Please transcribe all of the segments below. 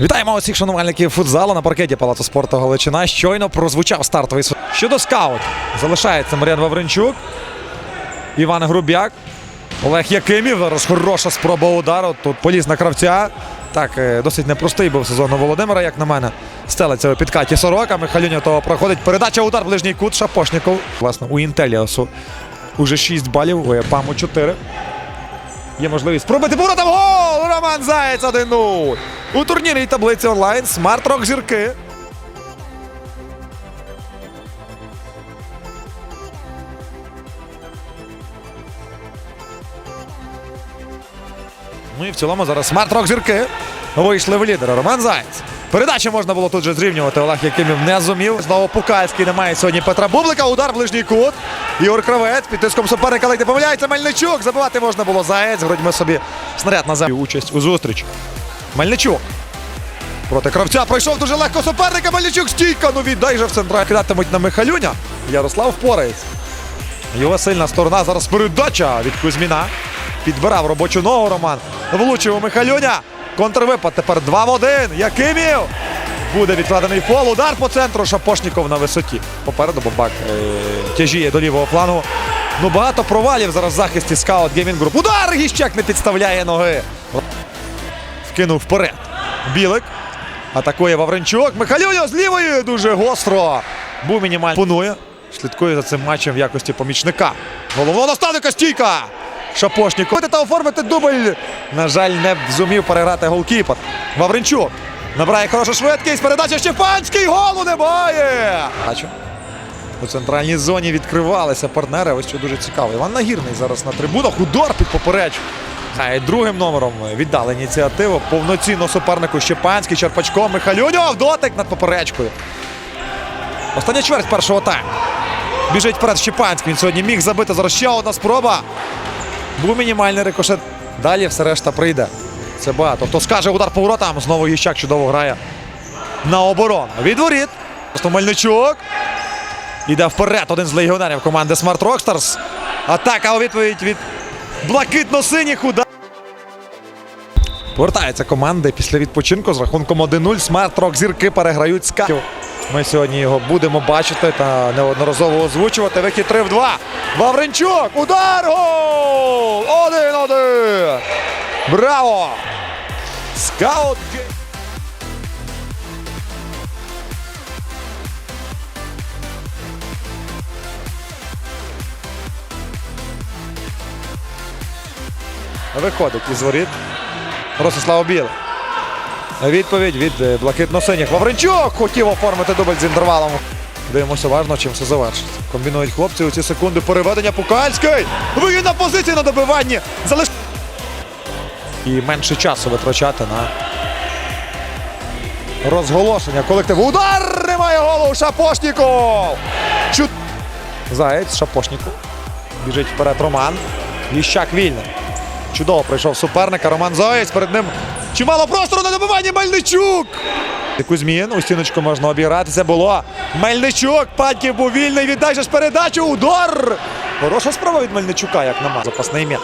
Вітаємо усіх шанувальників футзалу на паркеті Палацу спорту Галичина. Щойно прозвучав стартовий щодо скаут. Залишається Мар'ян Вавренчук, Іван Грубяк, Олег Якимів. Зараз хороша спроба удару. Тут поліз на кравця. Так, е, досить непростий був сезон у Володимира, як на мене. Стелиться у підкаті сорока. Михайлюня того проходить. Передача удар ближній кут. Шапошніков. Власне, у Інтеліасу уже 6 балів, у Епаму 4. Є можливість пробити поворотом гол! Роман Заєць 1-0. У турнірній таблиці онлайн Смарт Рок зірки. Ну і в цілому зараз Смарт Рок зірки вийшли в лідери. Роман Заєць. Передачу можна було тут же зрівнювати. Олег Якимів не зумів. Знову Пукальський немає сьогодні Петра Бублика. Удар в ближній кут. Ігор Кравець під тиском суперника ледь не помиляється. Мельничук. Забивати можна було Заєць. Грудьми собі снаряд на землю. Участь у зустрічі. Мельничук. Проти кравця пройшов дуже легко суперника. Мельничук стійка. Ну віддай же в центра. Кидатимуть на Михалюня. Ярослав впорається. Його сильна сторона. Зараз передача від Кузьміна. Підбирав робочу ногу Роман. Влучив у Михалюня. Контрвипад тепер 2 в 1. Якимів. Буде відкладений фол. Удар по центру. Шапошніков на висоті. Попереду Бабак е, тяжіє до лівого флангу. Ну багато провалів зараз в захисті скаут Геймінг Груп. Удар! Гіщак не підставляє ноги. Вкинув вперед. Білик. Атакує Вавренчук. Михайлюня з лівої дуже гостро. Був мінімально. Понує. Слідкує за цим матчем в якості помічника. Головного наставника стійка. Шапошніков. Та оформити дубль. На жаль, не зумів переграти голкіпер. Вавренчук. Набирає хорошу швидкість. Передача Щепанський. Голу немає. Бачу. У центральній зоні відкривалися партнери. Ось що дуже цікаво. Іван Нагірний зараз на трибунах. Удар під поперечку. Другим номером віддали ініціативу. Повноцінно супернику Щепанський, Черпачко, Михайлюньов. Дотик над поперечкою. Остання чверть першого тайму. Біжить вперед Щепанський. Він сьогодні міг забити. Зараз ще одна спроба. Був мінімальний рикошет. Далі все решта прийде. Це багато. Хто скаже удар по воротам. Знову Ющак чудово грає на оборону. Від воріт. Просто Мельничук. Іде вперед один з легіонерів команди Smart Rockstars. Атака у відповідь від блакитно-синіх удар. Повертаються команди після відпочинку з рахунком 1-0. Smart Rock зірки переграють скафів. Ми сьогодні його будемо бачити та неодноразово озвучувати. Вихід 3 в 2. Вавренчук. Удар! Гол! 1-1. Браво! Скаут. Виходить із воріт. Ростислав Біл. Відповідь від е, блакитно-синіх. Вавренчук хотів оформити дубль з інтервалом. Дивимося уважно, чим все завершиться. Комбінують хлопці у ці секунди. Переведення Пукальський. Вигідна позиція на добиванні. Залиш... І менше часу витрачати на розголошення колективу. Удар! Немає голу! Шапошніков! Чу... Заєць, Шапошніков. Біжить вперед Роман. Ліщак вільний. Чудово пройшов суперника. Роман Заєць. Перед ним чимало простору на добиванні Мельничук. Кузьмін. У стіночку можна обігратися. Було. Мельничук. Паньків був вільний. Віддай же ж передачу. Удар. Хороша спроба від Мельничука, як мене. Запасний м'яч.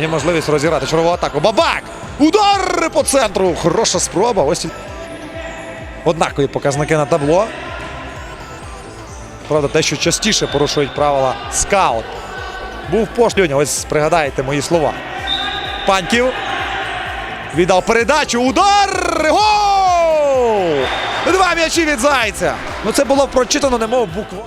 Є можливість розіграти чергову атаку. Бабак! Удар по центру. Хороша спроба. Ось однакові показники на табло. Правда, те, що частіше порушують правила скаут. Був пошлюнь, ось пригадайте мої слова. Паньків. Віддав передачу. Удар! Гол! Два м'ячі від Зайця. Ну це було прочитано, немов буква.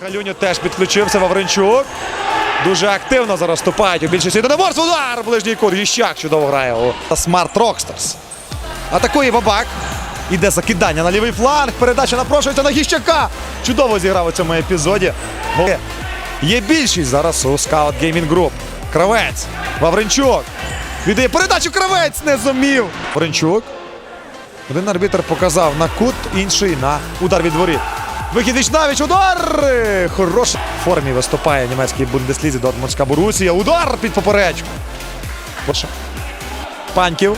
Халюню теж підключився Вавренчук. Дуже активно зараз вступають у більшості єдиноборств. Удар! Ближній кут. Гіщак чудово грає у Smart Rockstars. Атакує Бабак. Іде закидання на лівий фланг. Передача напрошується на Гіщака. Чудово зіграв у цьому епізоді. Є більшість зараз у Scout Gaming Group. Кравець. Вавренчук. Віддає передачу Кравець не зумів. Вавренчук. Один арбітр показав на кут, інший на удар від воріт. Вихід Вічнавіч, удар! Хороша в формі виступає німецький бундеслізі Дортмундська Борусія. Удар під поперечку. Паньків.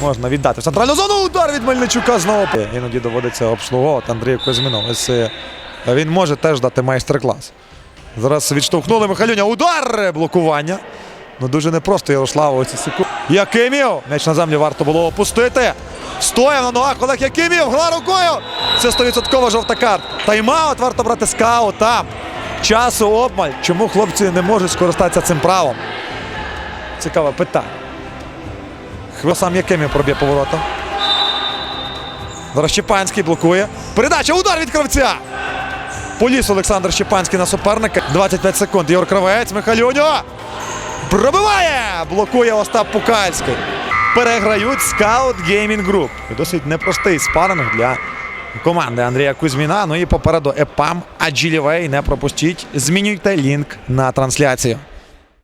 Можна віддати в центральну зону. Удар від Мельничука знову. Іноді доводиться обслуговувати Андрію Кузьміну. Ось е, він може теж дати майстер-клас. Зараз відштовхнули Михайлюня. Удар! Блокування. Ну дуже непросто Ярославу ці секунди. Якимів! М'яч на землю варто було опустити. Стояв на ногах Олег Якимів. Гла рукою. Це 100% жовта карта. Тайм-аут варто брати скаут. Там. Часу обмаль. Чому хлопці не можуть скористатися цим правом? Цікаве питання. Сам Якимів проб'є поворотом. Зараз Щепанський блокує. Передача, удар від кравця. Поліс Олександр Щепанський на суперника. 25 секунд. Ігор Кравець, Михайлюньо. Пробиває! Блокує Остап Пукальський. Переграють Gaming Group. І досить непростий спаринг для команди Андрія Кузьміна. Ну і попереду ЕПАМ Аджілівей. Не пропустіть. Змінюйте лінк на трансляцію.